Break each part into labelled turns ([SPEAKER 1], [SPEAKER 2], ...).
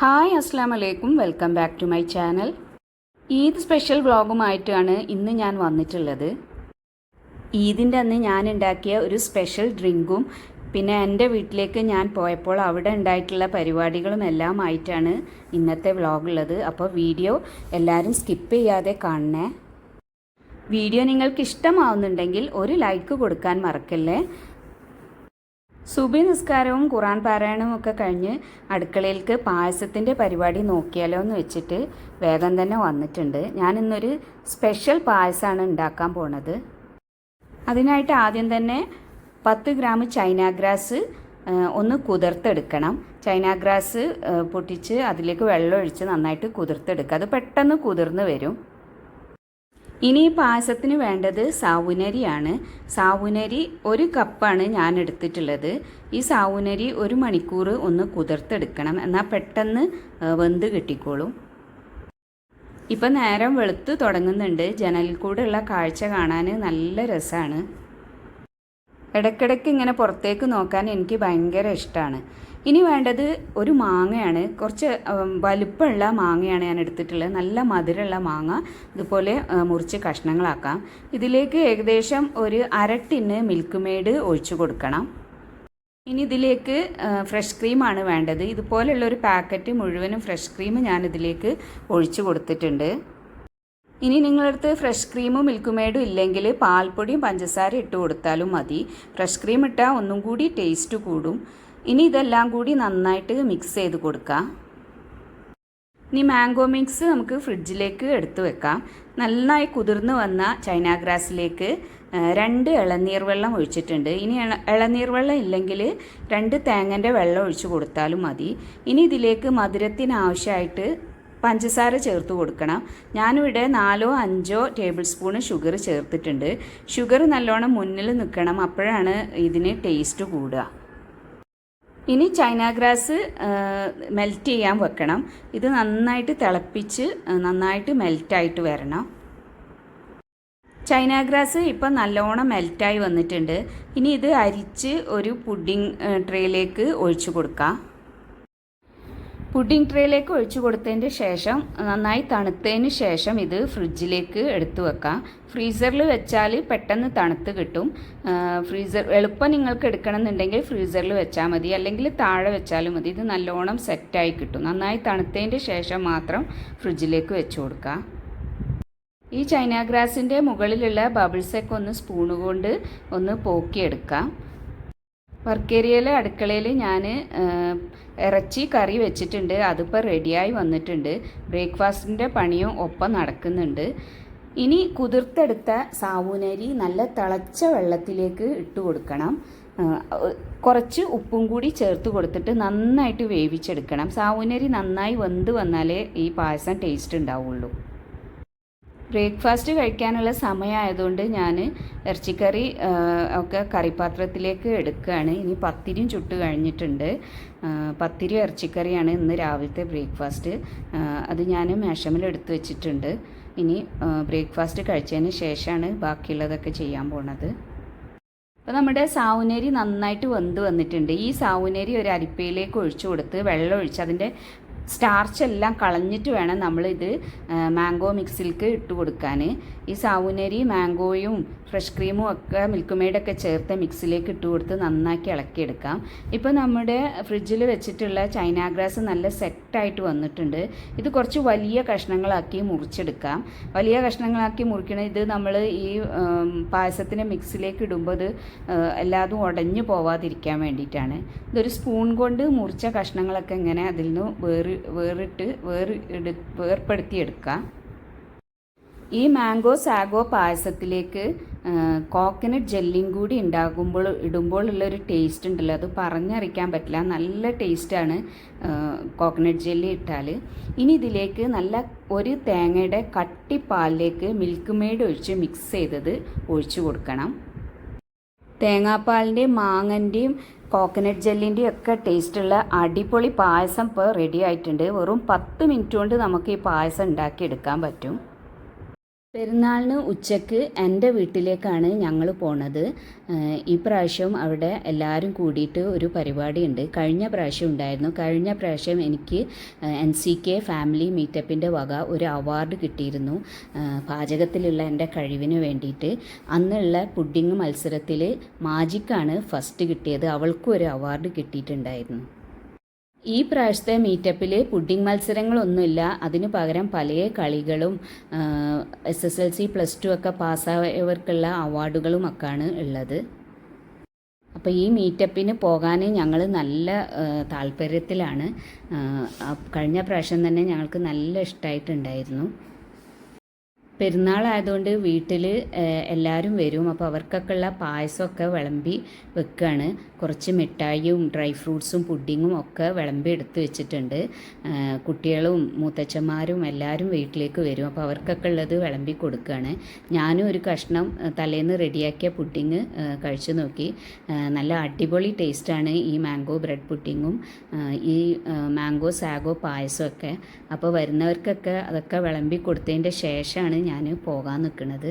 [SPEAKER 1] Hi അസ്സാം വലൈക്കും welcome back to my channel. Eid special വ്ളോഗുമായിട്ടാണ് ഇന്ന് ഞാൻ വന്നിട്ടുള്ളത്. ഈദിന്റെ അന്ന് ഞാൻ ഉണ്ടാക്കിയ ഒരു സ്പെഷ്യൽ ഡ്രിങ്കും പിന്നെ എന്റെ വീട്ടിലേക്ക് ഞാൻ പോയപ്പോൾ അവിടെ ഉണ്ടായിട്ടുള്ള പരിപാടികളും എല്ലാം ആയിട്ടാണ് ഇന്നത്തെ വ്ളോഗുള്ളത്. അപ്പോൾ വീഡിയോ എല്ലാവരും സ്കിപ്പ് ചെയ്യാതെ കാണണേ. വീഡിയോ നിങ്ങൾക്ക് ഇഷ്ടമാവുന്നുണ്ടെങ്കിൽ ഒരു ലൈക്ക് കൊടുക്കാൻ മറക്കല്ലേ? സുബി നിസ്കാരവും ഖുറാൻ പാരായണവും ഒക്കെ കഴിഞ്ഞ് അടുക്കളയിലേക്ക് പായസത്തിന്റെ പരിപാടി നോക്കിയാലോ എന്ന് വെച്ചിട്ട് വേഗം തന്നെ വന്നിട്ടുണ്ട്. ഞാനിന്നൊരു സ്പെഷ്യൽ പായസമാണ് ഉണ്ടാക്കാൻ പോണത്. അതിനായിട്ട് ആദ്യം തന്നെ പത്ത് ഗ്രാം ചൈന ഗ്രാസ് ഒന്ന് കുതിർത്തെടുക്കണം. ചൈന ഗ്രാസ് പൊട്ടിച്ച് അതിലേക്ക് വെള്ളം ഒഴിച്ച് നന്നായിട്ട് കുതിർത്തെടുക്കുക. അത് പെട്ടെന്ന് കുതിർന്ന് വരും. ഇനി പായസത്തിന് വേണ്ടത് സാവുനരിയാണ്. സാവുനരി ഒരു കപ്പാണ് ഞാൻ എടുത്തിട്ടുള്ളത്. ഈ സാവുനരി ഒരു മണിക്കൂർ ഒന്ന് കുതിർത്തെടുക്കണം. എന്നാൽ പെട്ടെന്ന് വെന്ത് കിട്ടിക്കോളും. ഇപ്പം നേരം വെളുത്ത് തുടങ്ങുന്നുണ്ട്. ജനലിൽ കൂടെയുള്ള കാഴ്ച കാണാൻ നല്ല രസമാണ് ഇടയ്ക്കിടയ്ക്ക് ഇങ്ങനെ പുറത്തേക്ക് നോക്കാൻ എനിക്ക് ഭയങ്കര ഇഷ്ടമാണ് ഇനി വേണ്ടത് ഒരു മാങ്ങയാണ്. കുറച്ച് വലുപ്പമുള്ള മാങ്ങയാണ് ഞാൻ എടുത്തിട്ടുള്ളത്. നല്ല മധുരമുള്ള മാങ്ങ. ഇതുപോലെ മുറിച്ച് കഷ്ണങ്ങളാക്കാം. ഇതിലേക്ക് ഏകദേശം ഒരു അര മിൽക്ക് മെയ്ഡ് ഒഴിച്ചു കൊടുക്കണം. ഇനി ഇതിലേക്ക് ഫ്രഷ് ക്രീമാണ് വേണ്ടത്. ഇതുപോലെയുള്ള ഒരു പാക്കറ്റ് മുഴുവനും ഫ്രഷ് ക്രീം ഞാൻ ഇതിലേക്ക് ഒഴിച്ചു കൊടുത്തിട്ടുണ്ട്. ഇനി നിങ്ങളടുത്ത് ഫ്രഷ് ക്രീമും മിൽക്ക് മെയ്ഡും ഇല്ലെങ്കിൽ പാൽപ്പൊടിയും പഞ്ചസാരയും ഇട്ട് കൊടുത്താലും മതി. ഫ്രഷ് ക്രീം ഇട്ടാൽ ഒന്നും കൂടി ടേസ്റ്റ് കൂടും. ഇനി ഇതെല്ലാം കൂടി നന്നായിട്ട് മിക്സ് ചെയ്ത് കൊടുക്കാം. ഇനി മാംഗോ മിക്സ് നമുക്ക് ഫ്രിഡ്ജിലേക്ക് എടുത്തു വെക്കാം. നന്നായി കുതിർന്നു വന്ന ചൈന ഗ്രാസിലേക്ക് രണ്ട് ഇളനീർ വെള്ളം ഒഴിച്ചിട്ടുണ്ട്. ഇനി ഇള- ഇളനീർ വെള്ളം ഇല്ലെങ്കിൽ രണ്ട് തേങ്ങന്റെ വെള്ളം ഒഴിച്ച് കൊടുത്താലും മതി. ഇനി ഇതിലേക്ക് മധുരത്തിന് ആവശ്യമായിട്ട് പഞ്ചസാര ചേർത്ത് കൊടുക്കണം. ഞാനിവിടെ നാലോ അഞ്ചോ ടേബിൾ സ്പൂണ് ഷുഗർ ചേർത്തിട്ടുണ്ട്. ഷുഗർ നല്ലോണം മുന്നിൽ നിൽക്കണം. അപ്പോഴാണ് ഇതിന് ടേസ്റ്റ് കൂടുക. ഇനി ചൈന ഗ്രാസ് മെൽറ്റ് ചെയ്യാൻ വെക്കണം. ഇത് നന്നായിട്ട് തിളപ്പിച്ച് നന്നായിട്ട് മെൽറ്റായിട്ട് വരണം. ചൈന ഗ്രാസ് ഇപ്പം നല്ലോണം മെൽറ്റായി വന്നിട്ടുണ്ട്. ഇനി ഇത് അരിച്ച് ഒരു പുഡിംഗ് ട്രേയിലേക്ക് ഒഴിച്ചു കൊടുക്കാം. പുഡിംഗ് ട്രേയിലേക്ക് ഒഴിച്ചു കൊടുത്തതിന് ശേഷം നന്നായി തണുത്തതിന് ശേഷം ഇത് ഫ്രിഡ്ജിലേക്ക് എടുത്തു വെക്കാം. ഫ്രീസറിൽ വെച്ചാൽ പെട്ടെന്ന് തണുത്ത് കിട്ടും. ഫ്രീസർ എളുപ്പം നിങ്ങൾക്ക് എടുക്കണമെന്നുണ്ടെങ്കിൽ ഫ്രീസറിൽ വെച്ചാൽ മതി. അല്ലെങ്കിൽ താഴെ വെച്ചാലും മതി. ഇത് നല്ലോണം സെറ്റായി കിട്ടും. നന്നായി തണുത്തതിന് ശേഷം മാത്രം ഫ്രിഡ്ജിലേക്ക് വെച്ച് കൊടുക്കാം ഈ ചൈന ഗ്രാസിന്റെ മുകളിലുള്ള ബബിൾസൊക്കെ ഒന്ന് സ്പൂണ് കൊണ്ട് ഒന്ന് പോക്കിയെടുക്കാം. വർക്ക് ഏരിയയിലെ അടുക്കളയിൽ ഞാൻ ഇറച്ചി കറി വെച്ചിട്ടുണ്ട്. അതിപ്പോൾ റെഡിയായി വന്നിട്ടുണ്ട്. ബ്രേക്ക്ഫാസ്റ്റിന്റെ പണിയും ഒപ്പം നടക്കുന്നുണ്ട്. ഇനി കുതിർത്തെടുത്ത സാവൂനരി നല്ല തിളച്ച വെള്ളത്തിലേക്ക് ഇട്ട് കൊടുക്കണം. കുറച്ച് ഉപ്പും കൂടി ചേർത്ത് കൊടുത്തിട്ട് നന്നായിട്ട് വേവിച്ചെടുക്കണം. സാവൂനരി നന്നായി വെന്ത് വന്നാലേ ഈ പായസം ടേസ്റ്റ് ഉണ്ടാവുള്ളൂ. ബ്രേക്ക്ഫാസ്റ്റ് കഴിക്കാനുള്ള സമയമായതുകൊണ്ട് ഞാൻ ഇറച്ചിക്കറി ഒക്കെ കറിപാത്രത്തിലേക്ക് എടുക്കുകയാണ്. ഇനി പത്തിരിയും ചുട്ട് കഴിഞ്ഞിട്ടുണ്ട്. പത്തിരി ഇറച്ചിക്കറിയാണ് ഇന്ന് രാവിലത്തെ ബ്രേക്ക്ഫാസ്റ്റ്. അത് ഞാൻ മേശമിലെടുത്ത് വെച്ചിട്ടുണ്ട്. ഇനി ബ്രേക്ക്ഫാസ്റ്റ് കഴിച്ചതിന് ശേഷമാണ് ബാക്കിയുള്ളതൊക്കെ ചെയ്യാൻ പോണത്. അപ്പോൾ നമ്മുടെ സാവുനരി നന്നായിട്ട് വെന്ത് വന്നിട്ടുണ്ട്. ഈ സാവുനരി ഒരു അരിപ്പയിലേക്ക് ഒഴിച്ചു കൊടുത്ത് വെള്ളം ഒഴിച്ച് അതിന്റെ സ്റ്റാർച്ച് എല്ലാം കളഞ്ഞിട്ട് വേണം നമ്മളിത് മാംഗോ മിക്സിലേക്ക് ഇട്ട് കൊടുക്കാൻ. ഈ സാവുനരി മാംഗോയും ഫ്രഷ് ക്രീമും ഒക്കെ മിൽക്ക് മെയ്ഡൊക്കെ ചേർത്ത് മിക്സിലേക്ക് ഇട്ട് കൊടുത്ത് നന്നാക്കി ഇളക്കിയെടുക്കാം. ഇപ്പോൾ നമ്മുടെ ഫ്രിഡ്ജിൽ വെച്ചിട്ടുള്ള ചൈനാഗ്രാസ് നല്ല സെറ്റായിട്ട് വന്നിട്ടുണ്ട്. ഇത് കുറച്ച് വലിയ കഷ്ണങ്ങളാക്കി മുറിച്ചെടുക്കാം. വലിയ കഷ്ണങ്ങളാക്കി മുറിക്കണ ഇത് നമ്മൾ ഈ പായസത്തിന് മിക്സിലേക്ക് ഇടുമ്പോൾ ഇത് എല്ലാതും ഉടഞ്ഞു പോവാതിരിക്കാൻ വേണ്ടിയിട്ടാണ്. ഇതൊരു സ്പൂൺ കൊണ്ട് മുറിച്ച കഷ്ണങ്ങളൊക്കെ ഇങ്ങനെ അതിൽ നിന്ന് വേറി വേറിട്ട് വേറി എടു വേർപ്പെടുത്തിയെടുക്കാം. ഈ മാംഗോ സാഗോ പായസത്തിലേക്ക് കോക്കനട്ട് ജെല്ലിയും കൂടി ഉണ്ടാകുമ്പോൾ ഇടുമ്പോൾ ഉള്ളൊരു ടേസ്റ്റ് ഉണ്ടല്ലോ. അത് പറഞ്ഞറിയിക്കാൻ പറ്റില്ല. നല്ല ടേസ്റ്റാണ് കോക്കനട്ട് ജെല്ലി ഇട്ടാൽ ഇനി ഇതിലേക്ക് നല്ല ഒരു തേങ്ങയുടെ കട്ടിപ്പാലിലേക്ക് മിൽക്ക് മെയ്ഡ് ഒഴിച്ച് മിക്സ് ചെയ്തത് ഒഴിച്ചു കൊടുക്കണം. തേങ്ങാപ്പാലിന്റെയും മാങ്ങന്റെയും കോക്കനട്ട് ജെല്ലിന്റെ ഒക്കെ ടേസ്റ്റുള്ള അടിപൊളി പായസം ഇപ്പോൾ റെഡി ആയിട്ടുണ്ട്. വെറും പത്ത് മിനിറ്റ് കൊണ്ട് നമുക്ക് ഈ പായസം ഉണ്ടാക്കിയെടുക്കാൻ പറ്റും. പെരുന്നാളിന് ഉച്ചയ്ക്ക് എന്റെ വീട്ടിലേക്കാണ് ഞങ്ങൾ പോണത്. ഈ പ്രാവശ്യം അവിടെ എല്ലാവരും കൂടിയിട്ട് ഒരു പരിപാടി ഉണ്ട് കഴിഞ്ഞ പ്രാവശ്യം ഉണ്ടായിരുന്നു. കഴിഞ്ഞ പ്രാവശ്യം എനിക്ക് എൻ സി കെ ഫാമിലി മീറ്റപ്പിന്റെ വക ഒരു അവാർഡ് കിട്ടിയിരുന്നു. പാചകത്തിലുള്ള എന്റെ കഴിവിന് വേണ്ടിയിട്ട്. അന്നുള്ള പുഡിങ് മത്സരത്തിൽ മാജിക്കാണ് ഫസ്റ്റ് കിട്ടിയത്. അവൾക്കും ഒരു അവാർഡ് കിട്ടിയിട്ടുണ്ടായിരുന്നു. ഈ പ്രാവശ്യത്തെ മീറ്റപ്പിൽ പുഡിംഗ് മത്സരങ്ങളൊന്നുമില്ല. അതിന് പകരം പല കളികളും S S L C plus two ഒക്കെ പാസ്സായവർക്കുള്ള അവാർഡുകളും ഒക്കെയാണ് ഉള്ളത്. അപ്പോൾ ഈ മീറ്റപ്പിന് പോകാൻ ഞങ്ങൾ നല്ല താല്പര്യത്തിലാണ്. കഴിഞ്ഞ പ്രാവശ്യം തന്നെ ഞങ്ങൾക്ക് നല്ല ഇഷ്ടമായിട്ടുണ്ടായിരുന്നു പെരുന്നാളായതുകൊണ്ട് വീട്ടിൽ എല്ലാവരും വരും. അപ്പോൾ അവർക്കൊക്കെ ഉള്ള പായസമൊക്കെ വിളമ്പി വെക്കുകയാണ് കുറച്ച് മിഠായിയും ഡ്രൈ ഫ്രൂട്ട്സും പുഡിങ്ങും ഒക്കെ വിളമ്പി എടുത്ത് വെച്ചിട്ടുണ്ട്. കുട്ടികളും മൂത്തച്ഛന്മാരും എല്ലാവരും വീട്ടിലേക്ക് വരും. അപ്പോൾ അവർക്കൊക്കെ ഉള്ളത് വിളമ്പി കൊടുക്കുകയാണ് ഞാനും ഒരു കഷ്ണം തലേന്ന് റെഡിയാക്കിയ പുഡിങ് കഴിച്ചു നോക്കി. നല്ല അടിപൊളി ടേസ്റ്റാണ് ഈ മാംഗോ ബ്രെഡ് പുഡിങ്ങും ഈ മാംഗോ സാഗോ പായസമൊക്കെ. അപ്പോൾ വരുന്നവർക്കൊക്കെ അതൊക്കെ വിളമ്പി കൊടുത്തതിന്റെ ശേഷമാണ് ഞാൻ പോകാൻ നിൽക്കുന്നത്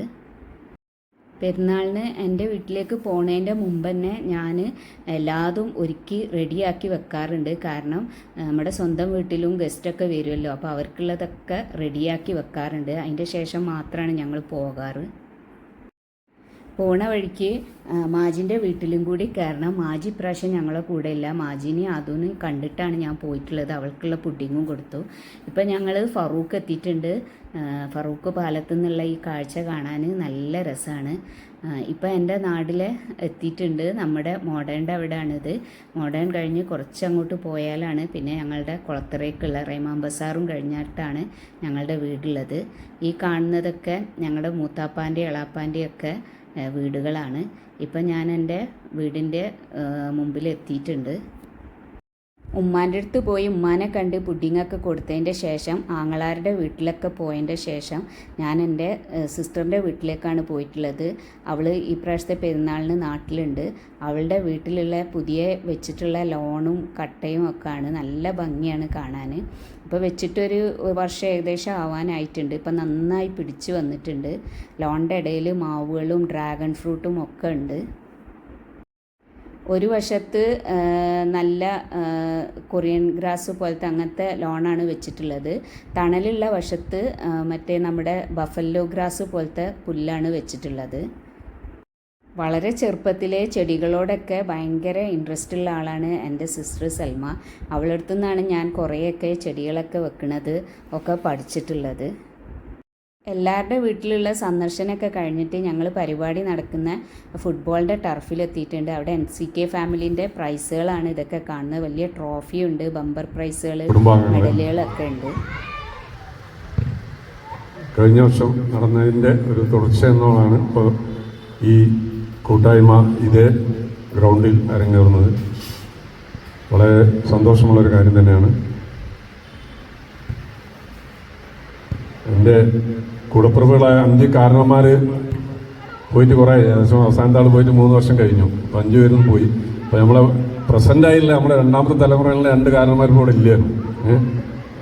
[SPEAKER 1] പെരുന്നാളിന് എന്റെ വീട്ടിലേക്ക് പോണേന്റെ മുമ്പ് തന്നെ ഞാൻ എല്ലാതും ഒരുക്കി റെഡിയാക്കി വെക്കാറുണ്ട്. കാരണം നമ്മുടെ സ്വന്തം വീട്ടിലും ഗസ്റ്റൊക്കെ വരുമല്ലോ അപ്പോൾ അവർക്കുള്ളതൊക്കെ റെഡിയാക്കി വെക്കാറുണ്ട്. അതിന്റെ ശേഷം മാത്രമാണ് ഞങ്ങൾ പോകാറ്. പോണ വഴിക്ക് മാജിന്റെ വീട്ടിലും കൂടി കയറണം മാജി ഇപ്രാവശ്യം ഞങ്ങളെ കൂടെ ഇല്ല. മാജിനെ അതും കണ്ടിട്ടാണ് ഞാൻ പോയിട്ടുള്ളത്. അവൾക്കുള്ള പുഡിങ്ങും കൊടുത്തു. ഇപ്പം ഞങ്ങൾ ഫറൂഖ് എത്തിയിട്ടുണ്ട്. ഫറൂഖ് പാലത്തു നിന്നുള്ള ഈ കാഴ്ച കാണാൻ നല്ല രസമാണ് ഇപ്പം എന്റെ നാട്ടിൽ എത്തിയിട്ടുണ്ട്. നമ്മുടെ മോഡേണിന്റെ അവിടെയാണിത് മോഡേൺ കഴിഞ്ഞ് കുറച്ച് അങ്ങോട്ട് പോയാലാണ് പിന്നെ ഞങ്ങളുടെ കുളത്തറയ്ക്കുള്ള റൈമാൻ ബസാറും കഴിഞ്ഞിട്ടാണ് ഞങ്ങളുടെ വീടുള്ളത്. ഈ കാണുന്നതൊക്കെ ഞങ്ങളുടെ മൂത്താപ്പാന്റെ ഇളാപ്പാന്റെ ഒക്കെ ഏഹ് വീടുകളാണ്. ഇപ്പം ഞാൻ എന്റെ വീടിന്റെ മുമ്പിൽ എത്തിയിട്ടുണ്ട് ഉമ്മാന്റെ അടുത്ത് പോയി ഉമ്മാനെ കണ്ട് പുഡിങ്ങൊക്കെ കൊടുത്തതിന്റെ ശേഷം ആങ്ങളാരുടെ വീട്ടിലൊക്കെ പോയതിന്റെ ശേഷം ഞാൻ എന്റെ സിസ്റ്ററിന്റെ വീട്ടിലേക്കാണ് പോയിട്ടുള്ളത്. അവൾ ഈ പ്രാവശ്യത്തെ പെരുന്നാളിന് നാട്ടിലുണ്ട്. അവളുടെ വീട്ടിലുള്ള പുതിയ വെച്ചിട്ടുള്ള ലോണും കട്ടയും ഒക്കെ ആണ് നല്ല ഭംഗിയാണ് കാണാൻ. ഇപ്പോൾ വെച്ചിട്ടൊരു വർഷം ഏകദേശം ആവാനായിട്ടുണ്ട്. ഇപ്പം നന്നായി പിടിച്ചു വന്നിട്ടുണ്ട്. ലോണിന്റെ ഇടയിൽ മാവുകളും ഡ്രാഗൺ ഫ്രൂട്ടും ഒക്കെ ഉണ്ട്. ഒരു വശത്ത് നല്ല കൊറിയൻ ഗ്രാസ് പോലത്തെ അങ്ങനത്തെ ലോണാണ് വെച്ചിട്ടുള്ളത്. തണലുള്ള വശത്ത് മറ്റേ നമ്മുടെ ബഫല്ലോ ഗ്രാസ് പോലത്തെ പുല്ലാണ് വെച്ചിട്ടുള്ളത്. വളരെ ചെറുപ്പത്തിലെ ചെടികളോടൊക്കെ ഭയങ്കര ഇൻട്രസ്റ്റ് ഉള്ള ആളാണ് എന്റെ സിസ്റ്റർ സൽമ. അവളടുത്തു നിന്നാണ് ഞാൻ കുറേയൊക്കെ ചെടികളൊക്കെ വെക്കുന്നത് ഒക്കെ പഠിച്ചിട്ടുള്ളത്. എല്ലാവരുടെ വീട്ടിലുള്ള സന്ദർശനമൊക്കെ കഴിഞ്ഞിട്ട് ഞങ്ങൾ പരിപാടി നടക്കുന്ന ഫുട്ബോളിന്റെ ടർഫിലെത്തിയിട്ടുണ്ട്. അവിടെ എൻ സി കെ ഫാമിലിന്റെ പ്രൈസുകളാണ് ഇതൊക്കെ കാണുന്നത്. വലിയ ട്രോഫി ഉണ്ട് ബമ്പർ പ്രൈസുകൾ മെഡലുകളൊക്കെ ഉണ്ട്.
[SPEAKER 2] കഴിഞ്ഞ വർഷം നടന്നതിന്റെ ഒരു തുടർച്ച എന്നുള്ളതാണ് ഇപ്പോൾ ഈ കൂട്ടായ്മ ഇതേ ഗ്രൗണ്ടിൽ അരങ്ങേറുന്നത്. വളരെ സന്തോഷമുള്ളൊരു കാര്യം തന്നെയാണ്. എന്റെ കൂടപ്പിറപ്പുകളായ അഞ്ച് കാരണന്മാർ പോയിട്ട് കുറേ ഏകദേശം അവസാനത്തെ ആൾ പോയിട്ട് മൂന്ന് വർഷം കഴിഞ്ഞു. അപ്പം അഞ്ച് പേരും പോയി. അപ്പോൾ നമ്മളെ പ്രസന്റ് ആയില്ല നമ്മുടെ രണ്ടാമത്തെ തലമുറയിലെ രണ്ട് കാരണന്മാരും കൂടെ ഇല്ലായിരുന്നു.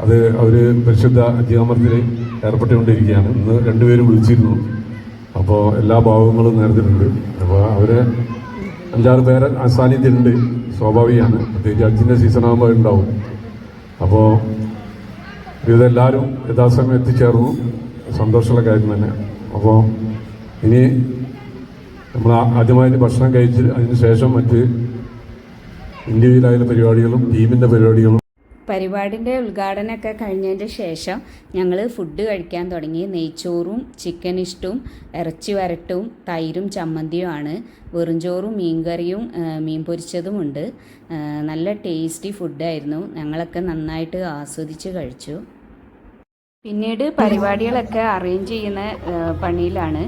[SPEAKER 2] അത് അവർ പരിശുദ്ധ ജീവമർത്തിൽ ഏർപ്പെട്ടുകൊണ്ടിരിക്കുകയാണ്. ഇന്ന് രണ്ടുപേരും വിളിച്ചിരുന്നു. അപ്പോൾ എല്ലാ ഭാവങ്ങളും നേർന്നിട്ടുണ്ട്. അപ്പോൾ അവരെ അഞ്ചാറ് പേരെ അസാന്നിധ്യമുണ്ട് സാന്നിധ്യമുണ്ട് സ്വാഭാവികമാണ്. പ്രത്യേകിച്ച് അച്ഛന്റെ സീസൺ ആകുമ്പോൾ ഉണ്ടാവും. അപ്പോൾ ഇതെല്ലാവരും യഥാസമയം എത്തിച്ചേർന്നു സന്തോഷമുള്ള കാര്യം തന്നെ. അപ്പോൾ ഇനി നമ്മൾ ആദ്യമായിട്ട് ഭക്ഷണം കഴിച്ച് അതിന് ശേഷം മറ്റ് ഇൻഡിവിജ്വലായുള്ള പരിപാടികളും ടീമിന്റെ പരിപാടികളും
[SPEAKER 1] പരിപാടിന്റെ ഉദ്ഘാടനമൊക്കെ കഴിഞ്ഞതിന്റെ ശേഷം ഞങ്ങൾ ഫുഡ് കഴിക്കാൻ തുടങ്ങി. നെയ്ച്ചോറും ചിക്കൻ ഇഷ്ടവും ഇറച്ചി വരട്ടും തൈരും ചമ്മന്തിയുമാണ് വെറുംചോറും മീൻകറിയും മീൻ പൊരിച്ചതുമുണ്ട് നല്ല ടേസ്റ്റി ഫുഡായിരുന്നു ഞങ്ങളൊക്കെ നന്നായിട്ട് ആസ്വദിച്ച് കഴിച്ചു. പിന്നീട് പരിപാടികളൊക്കെ അറേഞ്ച് ചെയ്യുന്ന പണിയിലാണ്.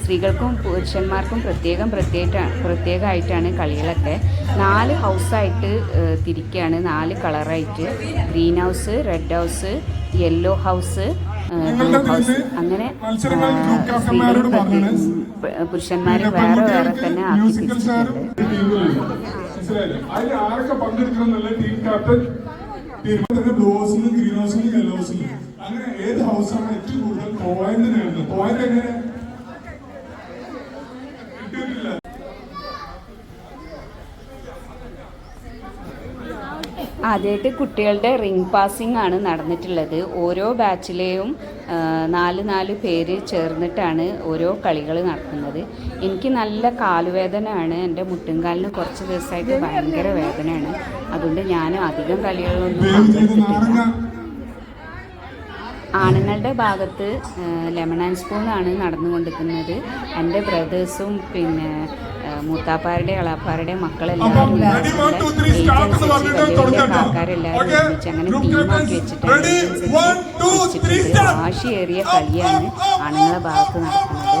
[SPEAKER 1] സ്ത്രീകൾക്കും പുരുഷന്മാർക്കും പ്രത്യേകം പ്രത്യേക പ്രത്യേകമായിട്ടാണ് കളികളൊക്കെ. നാല് ഹൗസായിട്ട് തിരിക്കുകയാണ് നാല് കളറായിട്ട്. Green house red house yellow house blue house. അങ്ങനെ പുരുഷന്മാർ വേറെ വേറെ തന്നെ ആക്കി തിരിച്ചിട്ടുണ്ട്
[SPEAKER 3] ബ്ലൂ ഹൗസിലും ഗ്രീൻ ഹൗസിലും യെല്ലോ ഹൗസിലും. ഏത് ഹൗസാണ് ഏറ്റവും കൂടുതൽ പോയിന്റ് നേടുന്നത് പോയിന്റ് എങ്ങനെ? കിട്ടിയിട്ടില്ല.
[SPEAKER 1] ആദ്യമായിട്ട് കുട്ടികളുടെ റിംഗ് പാസിംഗ് ആണ് നടന്നിട്ടുള്ളത്. ഓരോ ബാച്ചിലെയും നാല് നാല് പേര് ചേർന്നിട്ടാണ് ഓരോ കളികൾ നടത്തുന്നത്. എനിക്ക് നല്ല കാലുവേദനയാണ്. എന്റെ മുട്ടുംകാലിന് കുറച്ച് ദിവസമായിട്ട് ഭയങ്കര വേദനയാണ്. അതുകൊണ്ട് ഞാൻ അധികം കളികളൊന്നും പങ്കെടുത്തിട്ടില്ല ആണുങ്ങളുടെ ഭാഗത്ത് ലെമൺ ആൻഡ് സ്പൂൺ ആണ് നടന്നുകൊണ്ടിരിക്കുന്നത്. എന്റെ ബ്രദേഴ്സും പിന്നെ മൂത്താപ്പാരുടെ അളാപ്പാരുടെ മക്കളെല്ലാവരും ആൾക്കാരെല്ലാവരും അങ്ങനെ ടീമാക്കി വെച്ചിട്ടാണ് വാശിയേറിയ കളിയാണ്
[SPEAKER 3] ആണുങ്ങളുടെ
[SPEAKER 1] ഭാഗത്ത് നടക്കുന്നത്.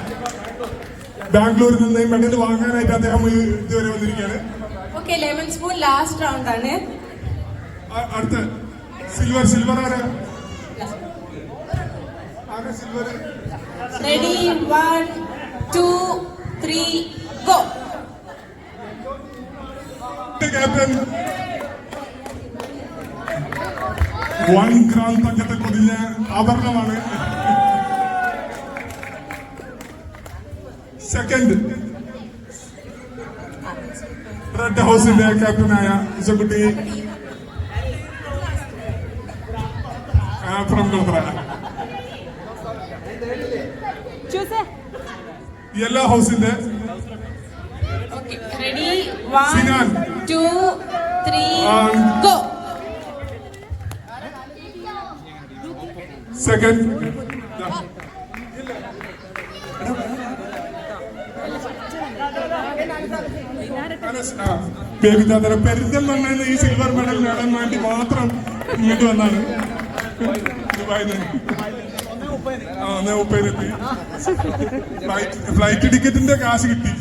[SPEAKER 3] ബാംഗ്ലൂരിൽ നിന്ന് മെഡൽ വാങ്ങാനായിട്ട് അദ്ദേഹം ഇതുവരെ വന്നിരിക്കുകയാണ്.
[SPEAKER 4] Okay lemon spoon last round ആണ്.
[SPEAKER 3] അടുത്ത സിൽവർ സിൽവർ ആരാ silver
[SPEAKER 4] ready one two three go
[SPEAKER 3] captain one gram തങ്കത്തെ കൊതിഞ്ഞ ആഭരണമാണ്. സെക്കൻഡ് റെഡ് ഹൗസിന്റെ ക്യാപ്റ്റനായ ഇസക്കുട്ടി ഫ്രം യെല്ലോ ഹൗസിന്റെ Sinan.
[SPEAKER 4] Two three go
[SPEAKER 3] second baby താത്തര പെരിന്തൽമണ്ണയിൽ ഈ സിൽവർ മെഡൽ നേടാൻ വേണ്ടി മാത്രം ഇങ്ങോട്ട് വന്നാണ്. ആ ഒന്ന് ഫ്ലൈറ്റ് ഫ്ലൈറ്റ് ടിക്കറ്റിന്റെ കാശ് കിട്ടി.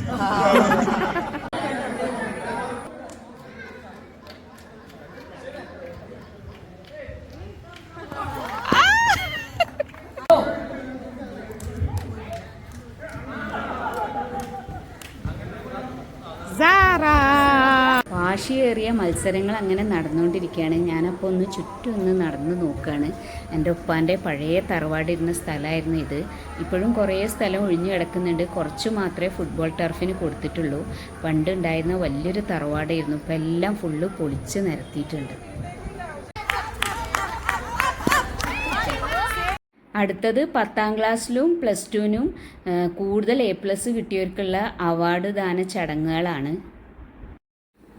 [SPEAKER 1] വാശിയേറിയ മത്സരങ്ങൾ അങ്ങനെ നടന്നുകൊണ്ടിരിക്കുകയാണ്. ഞാനപ്പോൾ ഒന്ന് ചുറ്റും ഒന്ന് നടന്നു നോക്കുകയാണ് എന്റെ ഉപ്പാന്റെ പഴയ തറവാടിരുന്ന സ്ഥലമായിരുന്നു ഇത്. ഇപ്പോഴും കുറേ സ്ഥലം ഒഴിഞ്ഞു കിടക്കുന്നുണ്ട്. കുറച്ച് മാത്രമേ ഫുട്ബോൾ ടർഫിന് കൊടുത്തിട്ടുള്ളൂ. പണ്ടുണ്ടായിരുന്ന വലിയൊരു തറവാടായിരുന്നു. ഇപ്പം എല്ലാം ഫുള്ള് പൊളിച്ച് നിരത്തിയിട്ടുണ്ട്. അടുത്തത് പത്താം ക്ലാസ്സിലും പ്ലസ് ടുവിനും കൂടുതൽ എ പ്ലസ് കിട്ടിയവർക്കുള്ള അവാർഡ് ദാന ചടങ്ങുകളാണ്.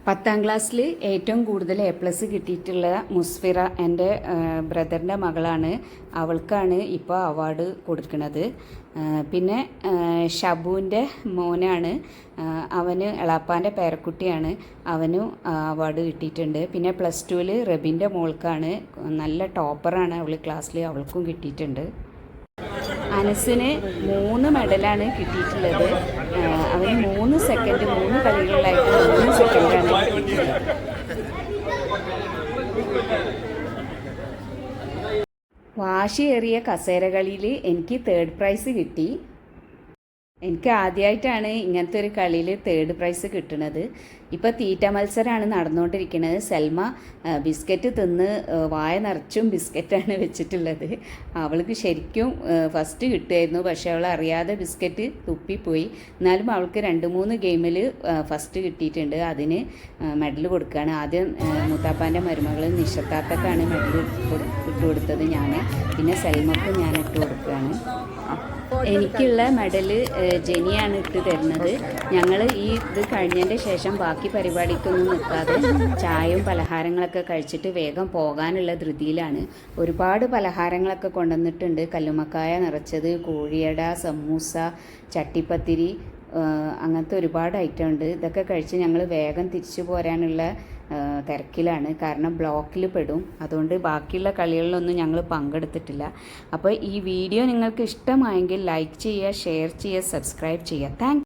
[SPEAKER 1] പത്താം ക്ലാസ്സിൽ ഏറ്റവും കൂടുതൽ എ പ്ലസ് കിട്ടിയിട്ടുള്ള മുസ്ഫിറ എന്റെ ബ്രദറിന്റെ മകളാണ്. അവൾക്കാണ് ഇപ്പോൾ അവാർഡ് കൊടുക്കുന്നത്. പിന്നെ ഷബുവിന്റെ മോനാണ്. അവന് എളാപ്പാന്റെ പേരക്കുട്ടിയാണ്. അവനും അവാർഡ് കിട്ടിയിട്ടുണ്ട്. പിന്നെ പ്ലസ് ടുവിൽ റബിന്റെ മോൾക്കാണ്. നല്ല ടോപ്പറാണ് അവൾ ക്ലാസ്സിൽ അവൾക്കും കിട്ടിയിട്ടുണ്ട്. അനസിന് മൂന്ന് മെഡലാണ് കിട്ടിയിട്ടുള്ളത്. അവന് മൂന്ന് സെക്കൻഡ് മൂന്ന് കളികളിലായിട്ട് മൂന്ന് സെക്കൻഡാണ് വാശിയേറിയ കസേരകളിയിൽ എനിക്ക് തേർഡ് പ്രൈസ് കിട്ടി. എനിക്ക് ആദ്യമായിട്ടാണ് ഇങ്ങനത്തെ ഒരു കളിയിൽ തേർഡ് പ്രൈസ് കിട്ടുന്നത് ഇപ്പോൾ തീറ്റ മത്സരമാണ് നടന്നുകൊണ്ടിരിക്കുന്നത് സെൽമ ബിസ്ക്കറ്റ് തിന്ന് വായ നിറച്ചും ബിസ്ക്കറ്റാണ് വെച്ചിട്ടുള്ളത്. അവൾക്ക് ശരിക്കും ഫസ്റ്റ് കിട്ടുമായിരുന്നു. പക്ഷേ അവൾ അറിയാതെ ബിസ്ക്കറ്റ് തുപ്പിപ്പോയി. എന്നാലും അവൾക്ക് രണ്ട് മൂന്ന് ഗെയിമിൽ ഫസ്റ്റ് കിട്ടിയിട്ടുണ്ട്. അതിന് മെഡൽ കൊടുക്കുകയാണ്. ആദ്യം മൂത്താപ്പാന്റെ മരുമകൾ നിഷത്താത്തക്കാണ് മെഡൽ ഇട്ട് കൊടുത്തത് ഞാൻ പിന്നെ സൽമക്ക് ഞാൻ ഇട്ട് കൊടുക്കുകയാണ്. എനിക്കുള്ള മെഡൽ ജെനിയാണ് ഇട്ട് തരുന്നത്. ഞങ്ങൾ ഈ ഇത് കഴിഞ്ഞതിന്റെ ശേഷം ബാക്കി പരിപാടിക്കൊന്നും നിൽക്കാതെ ചായയും പലഹാരങ്ങളൊക്കെ കഴിച്ചിട്ട് വേഗം പോകാനുള്ള ധൃതിയിലാണ്. ഒരുപാട് പലഹാരങ്ങളൊക്കെ കൊണ്ടുവന്നിട്ടുണ്ട്. കല്ലുമക്കായ നിറച്ചത് കോഴിയട സമൂസ ചട്ടിപ്പത്തിരി അങ്ങനത്തെ ഒരുപാട് ഐറ്റം ഉണ്ട്. ഇതൊക്കെ കഴിച്ച് ഞങ്ങൾ വേഗം തിരിച്ചു പോരാനുള്ള തിരക്കിലാണ്. കാരണം ബ്ലോക്കിൽ പെടും. അതുകൊണ്ട് ബാക്കിയുള്ള കളികളിലൊന്നും ഞങ്ങൾ പങ്കെടുത്തിട്ടില്ല. അപ്പോൾ ഈ വീഡിയോ നിങ്ങൾക്ക് ഇഷ്ടമായെങ്കിൽ ലൈക്ക് ചെയ്യുക ഷെയർ ചെയ്യുക സബ്സ്ക്രൈബ് ചെയ്യുക. താങ്ക്